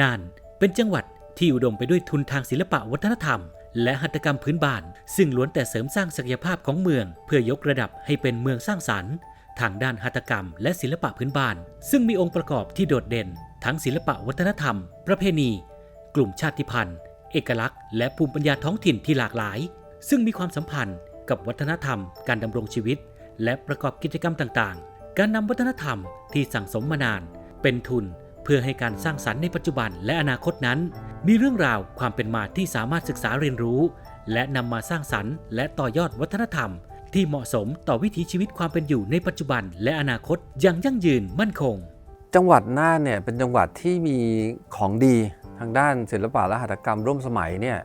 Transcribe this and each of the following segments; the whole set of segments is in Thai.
น่านเป็นจังหวัดที่อุดมไปด้วยทุนทางศิลปะวัฒนธรรม และหัตถกรรมพื้นบ้าน ซึ่งล้วนแต่เสริมสร้างศักยภาพของเมือง เพื่อยกระดับให้เป็นเมืองสร้างสรรค์ ทางด้านหัตถกรรม และศิลปะพื้นบ้าน ซึ่งมีองค์ประกอบที่โดดเด่น ทั้งศิลปะวัฒนธรรม ประเพณี กลุ่มชาติพันธุ์ เอกลักษณ์ และภูมิปัญญาท้องถิ่นที่หลากหลาย ซึ่งมีความสัมพันธ์กับวัฒนธรรม การดำรงชีวิต และประกอบกิจกรรมต่างๆ การนำวัฒนธรรมที่สั่งสมมานาน เป็นทุน เพื่อให้การสร้างสรรค์ในปัจจุบันและอนาคตนั้น มีเรื่องราวความเป็นมาที่สามารถศึกษาเรียนรู้ และนำมาสร้างสรรค์และต่อยอดวัฒนธรรม ที่เหมาะสมต่อวิถีชีวิตความเป็นอยู่ในปัจจุบันและอนาคตอย่างยั่งยืนมั่นคง จังหวัดน่านเนี่ยเป็นจังหวัดที่มีของดีทางด้านศิลปะและหัตถกรรมร่วมสมัยเนี่ย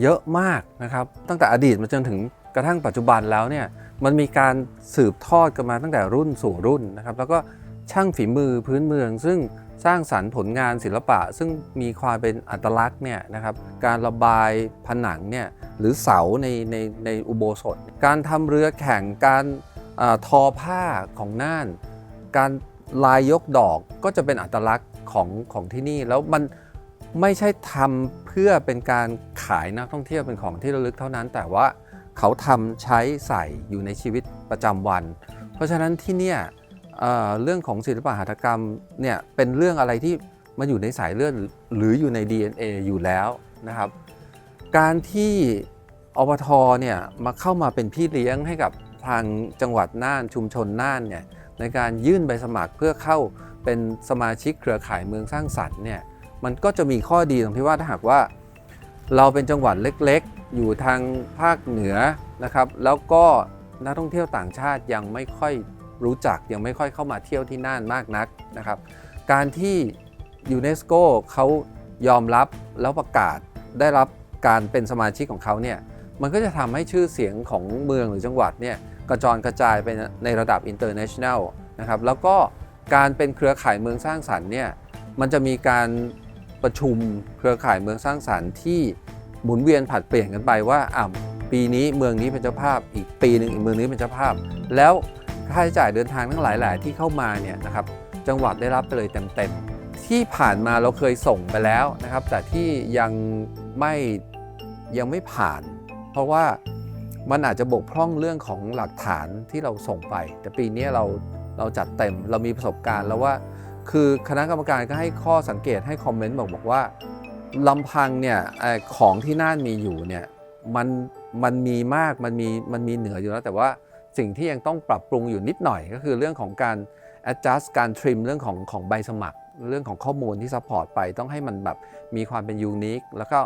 เยอะมากนะครับ ตั้งแต่อดีตมาจนถึงกระทั่งปัจจุบันแล้วเนี่ยมันมีการสืบทอดกันมาตั้งแต่รุ่นสู่รุ่นนะครับ แล้วก็ ช่างฝีมือพื้นเมือง ซึ่งสร้างสรรค์ผลงานศิลปะ ซึ่งมีความเป็นอัตลักษณ์เนี่ยนะครับการระบายผนังเนี่ยหรือเสาในในในอุโบสถ การทำเรือแข่งการอทอผ้าของน่าน การลายยกดอกก็จะเป็นอัตลักษณ์ของของที่นี่ แล้วมันไม่ใช่ทำเพื่อเป็นการขายนักท่องเที่ยวเป็นของที่ระลึกเท่านั้น แต่ว่าเขาทำใช้ใส่อยู่ในชีวิตประจำวัน เพราะฉะนั้นที่เนี่ย เรื่องของศิลปะหัตถกรรมเนี่ยเป็นเรื่องอะไรที่มาอยู่ในสายเลือดหรืออยู่ใน DNA อยู่แล้วนะครับ การที่อบทเนี่ยมาเข้ามาเป็นพี่เลี้ยงให้กับทางจังหวัดน่านชุมชนน่านเนี่ยในการยื่นใบสมัครเพื่อเข้าเป็นสมาชิกเครือข่ายเมืองสร้างสรรค์เนี่ยมันก็จะมีข้อดีตรงที่ว่าถ้าหากว่า เราเป็นจังหวัดเล็กๆ อยู่ทางภาคเหนือนะครับ แล้วก็นักท่องเที่ยวต่างชาติยังไม่ค่อย รู้จักยังไม่ค่อยเข้ามาเที่ยวที่น่านมากนักนะครับ การที่ยูเนสโกเขายอมรับแล้วประกาศได้รับการเป็นสมาชิกของเขาเนี่ยมันก็จะทำให้ชื่อเสียงของเมืองหรือจังหวัดเนี่ยกระจรกระจายไปในระดับ international นะครับแล้วก็การเป็นเครือข่ายเมืองสร้างสรรค์เนี่ยมันจะมีการประชุมเครือข่ายเมืองสร้างสรรค์ที่หมุนเวียนผัดเปลี่ยนกันไปว่าอ่าปีนี้เมืองนี้เป็นเจ้าภาพ อีกปีหนึ่งอีกเมืองนี้เป็นเจ้าภาพ แล้ว ค่าใช้จ่ายเดินทางทั้งหลายแหล่ที่เข้ามาเนี่ยนะครับจังหวัดได้รับไปเลยเต็มๆ ที่ผ่านมาเราเคยส่งไปแล้วนะครับ แต่ที่ยังไม่ยังไม่ผ่าน เพราะว่ามันอาจจะบกพร่องเรื่องของหลักฐานที่เราส่งไป แต่ปีนี้เราเราจัดเต็มเรามีประสบการณ์แล้วว่า คือคณะกรรมการก็ให้ข้อสังเกตให้คอมเมนต์บอกบอกว่าลำพังเนี่ยของที่น่านมีอยู่เนี่ยมันมันมีมากมันมีมันมีเหนืออยู่แล้วแต่ว่า สิ่งที่ยังต้องปรับปรุงอยู่นิดหน่อย ก็คือเรื่องของการ adjust การ trim เรื่องของของใบสมัคร เรื่องของข้อมูลที่ support ไปต้องให้มันแบบมีความเป็นยูนิคแล้วก็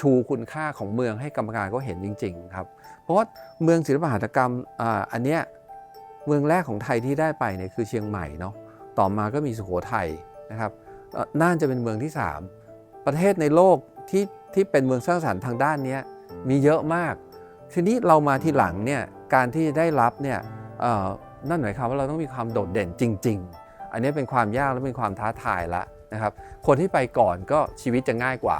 ชูคุณค่าของเมืองให้กรรมการเขาเห็นจริง ๆ ครับ เพราะว่าเมืองศิลปหัตถกรรมอาอันเนี้ยเมืองแรกของไทยที่ได้ไปเนี่ยคือเชียงใหม่เนาะต่อมาก็มีสุโขทัยนะครับน่านจะเป็นเมืองที่ 3 ประเทศในโลกที่ที่เป็นเมืองสร้างสรรค์ทางด้านนี้มีเยอะมาก ทีนี้เรามาทีหลังเนี่ย การที่ได้รับเนี่ยนั่นหมายความว่าเราต้องมีความโดดเด่นจริง ๆ อันนี้เป็นความยากและเป็นความท้าทายละนะครับ คนที่ไปก่อนก็ชีวิตจะง่ายกว่า